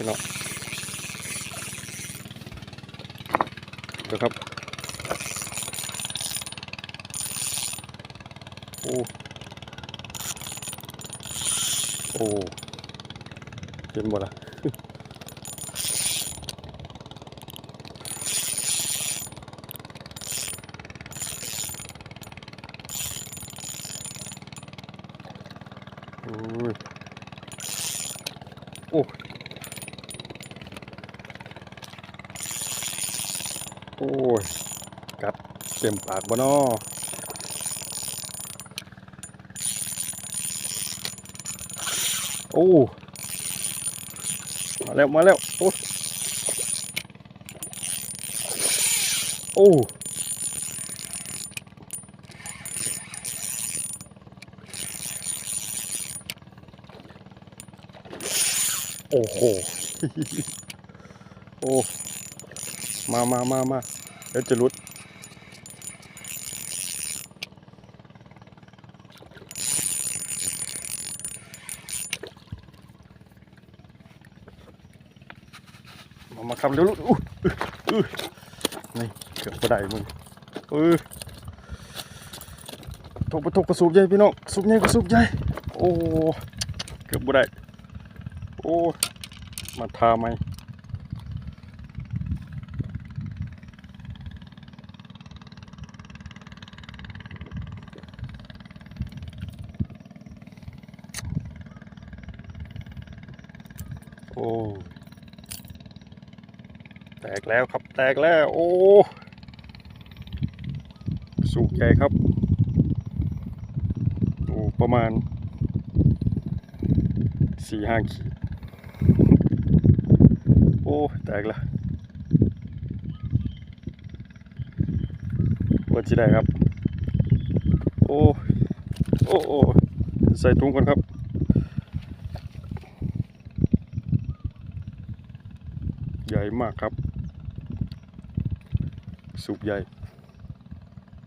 พี่น้องเดี๋ยวครับโอ้โอ้เห็นหมดละโอ้ โอ้ย กัดเต็มปากบ่นอโอ้มาแล้ว มาแล้ว โอ้โอ้โอ้โห โอ้ มามามามา เดี๋ยวจะหลุดมามาครับเร็วๆอู้อู้อู้นี่เกือบกระไดมึงเออตกประตกกระสูบใหญ่พี่น้องสูบใหญ่กระสูบใหญ่โอ้เกือบบ่ได้โอ้มาทาไหม อ้แตกแล้วครับแตกแล้ว โอ้สูงใหญ่ครับโอ้ประมาณสี่ห้าขีดโอ้แตกละว่าจะได้ครับ โอ้โอ้โอ้ใส่ถุงก่อนครับ ใหญ่มากครับสูบใหญ่